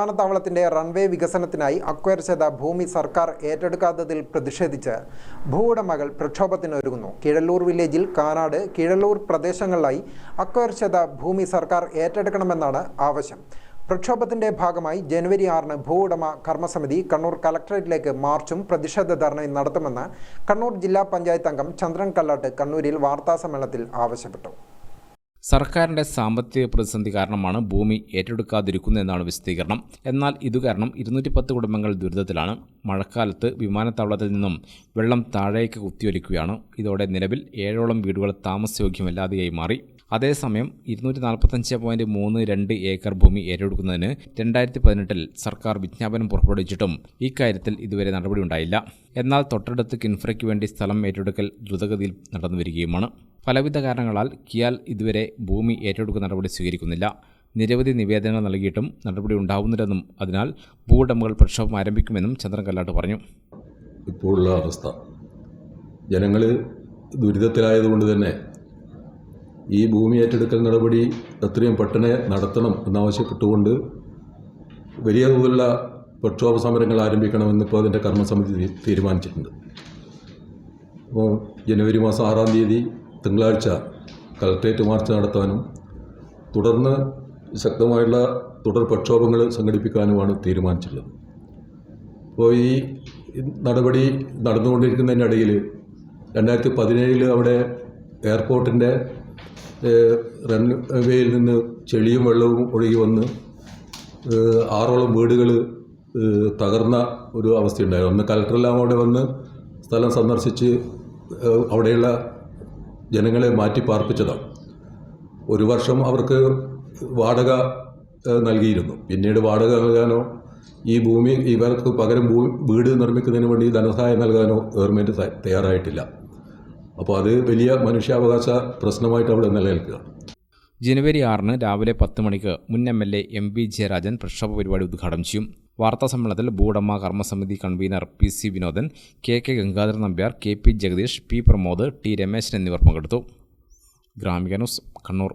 വിമാനത്താവളത്തിന്റെ റൺവേ വികസനത്തിനായി അക്വയർ ചെയ്ത ഭൂമി സർക്കാർ ഏറ്റെടുക്കാത്തതിൽ പ്രതിഷേധിച്ച് ഭൂവുടമകൾ പ്രക്ഷോഭത്തിനൊരുങ്ങുന്നു. കിഴല്ലൂർ വില്ലേജിൽ കാനാട് കിഴല്ലൂർ പ്രദേശങ്ങളിലായി അക്വയർ ചെയ്ത ഭൂമി സർക്കാർ ഏറ്റെടുക്കണമെന്നാണ് ആവശ്യം. പ്രക്ഷോഭത്തിന്റെ ഭാഗമായി ജനുവരി ആറിന് ഭൂവുടമ കർമ്മസമിതി കണ്ണൂർ കലക്ടറേറ്റിലേക്ക് മാർച്ചും പ്രതിഷേധ ധർണയും നടത്തുമെന്ന് കണ്ണൂർ ജില്ലാ പഞ്ചായത്ത് അംഗം ചന്ദ്രൻ കല്ലാട്ട് കണ്ണൂരിൽ വാർത്താസമ്മേളനത്തിൽ ആവശ്യപ്പെട്ടു. സർക്കാരിന്റെ സാമ്പത്തിക പ്രതിസന്ധി കാരണമാണ് ഭൂമി ഏറ്റെടുക്കാതിരിക്കുന്നതെന്നാണ് വിശദീകരണം. എന്നാൽ ഇതുകാരണം കാരണം പത്ത് കുടുംബങ്ങൾ ദുരിതത്തിലാണ്. മഴക്കാലത്ത് വിമാനത്താവളത്തിൽ നിന്നും വെള്ളം താഴേക്ക് കുത്തിയൊലിക്കുകയാണ്. ഇതോടെ നിലവിൽ ഏഴോളം വീടുകൾ താമസയോഗ്യമല്ലാതെയായി മാറി. അതേസമയം ഇരുന്നൂറ്റി നാൽപ്പത്തഞ്ച് പോയിന്റ് മൂന്ന് രണ്ട് ഏക്കർ ഭൂമി ഏറ്റെടുക്കുന്നതിന് രണ്ടായിരത്തി പതിനെട്ടിൽ സർക്കാർ വിജ്ഞാപനം പുറപ്പെടുവിച്ചിട്ടും ഇക്കാര്യത്തിൽ ഇതുവരെ നടപടിയുണ്ടായില്ല. എന്നാൽ തൊട്ടടുത്ത് കിൻഫ്രയ്ക്ക് വേണ്ടി സ്ഥലം ഏറ്റെടുക്കൽ ദ്രുതഗതിയിൽ നടന്നു വരികയുമാണ് പലവിധ കാരണങ്ങളാൽ കിയാൽ ഇതുവരെ ഭൂമി ഏറ്റെടുക്കുന്ന നടപടി സ്വീകരിക്കുന്നില്ല. നിരവധി നിവേദനങ്ങൾ നൽകിയിട്ടും നടപടി ഉണ്ടാവുന്നില്ലെന്നും അതിനാൽ ഭൂവുടമകൾ പ്രക്ഷോഭം ആരംഭിക്കുമെന്നും ചന്ദ്രൻ കല്ലാട്ട് പറഞ്ഞു. ഇപ്പോഴുള്ള അവസ്ഥ. ജനങ്ങൾ ദുരിതത്തിലായതുകൊണ്ട് തന്നെ ഈ ഭൂമി ഏറ്റെടുക്കൽ നടപടി എത്രയും പെട്ടെന്ന് നടത്തണം എന്നാവശ്യപ്പെട്ടുകൊണ്ട് വലിയ തോതിലുള്ള പ്രക്ഷോഭ സമരങ്ങൾ ആരംഭിക്കണമെന്ന് ഇപ്പോൾ അതിന്റെ കർമ്മസമിതി തീരുമാനിച്ചിട്ടുണ്ട്. അപ്പോൾ ജനുവരി മാസം ആറാം തീയതി തിങ്കളാഴ്ച കളക്ട്രേറ്റ് മാർച്ച് നടത്താനും തുടർന്ന് ശക്തമായുള്ള തുടർ പ്രക്ഷോഭങ്ങൾ സംഘടിപ്പിക്കാനുമാണ് തീരുമാനിച്ചിട്ടുള്ളത്. അപ്പോൾ ഈ നടപടി നടന്നുകൊണ്ടിരിക്കുന്നതിനിടയിൽ രണ്ടായിരത്തി പതിനേഴിൽ അവിടെ എയർപോർട്ടിന്റെ റൺവേയിൽ നിന്ന് ചെളിയും വെള്ളവും ഒഴുകി വന്ന് ആറോളം വീടുകൾ തകർന്ന ഒരു അവസ്ഥയുണ്ടായിരുന്നു അന്ന് കലക്ടറെല്ലാം അവിടെ വന്ന് സ്ഥലം സന്ദർശിച്ച് അവിടെയുള്ള ജനങ്ങളെ മാറ്റി പാർപ്പിച്ചതാണ്. ഒരു വർഷം അവർക്ക് വാടക നൽകിയിരുന്നു. പിന്നീട് വാടക നൽകാനോ ഈ ഭൂമി ഇവർക്ക് പകരം ഭൂ വീട് നിർമ്മിക്കുന്നതിന് വേണ്ടി ധനസഹായം നൽകാനോ ഗവൺമെന്റ് തയ്യാറായിട്ടില്ല. അപ്പോൾ അത് വലിയ മനുഷ്യാവകാശ പ്രശ്നമായിട്ട് അവിടെ നിലനിൽക്കുക. ജനുവരി ആറിന് രാവിലെ പത്ത് മണിക്ക് മുൻ M L A M P Jayarajan പ്രക്ഷോഭ പരിപാടി ഉദ്ഘാടനം ചെയ്യും. വാർത്താ സമ്മേളനത്തിൽ ഭൂടമ്മ കർമ്മസമിതി convener P C Vinodan K K Gangadharan Nambiar K P Jagadeesh P Pramod T Rameshan എന്നിവർ പങ്കെടുത്തു. ഗ്രാമിക ന്യൂസ് കണ്ണൂർ.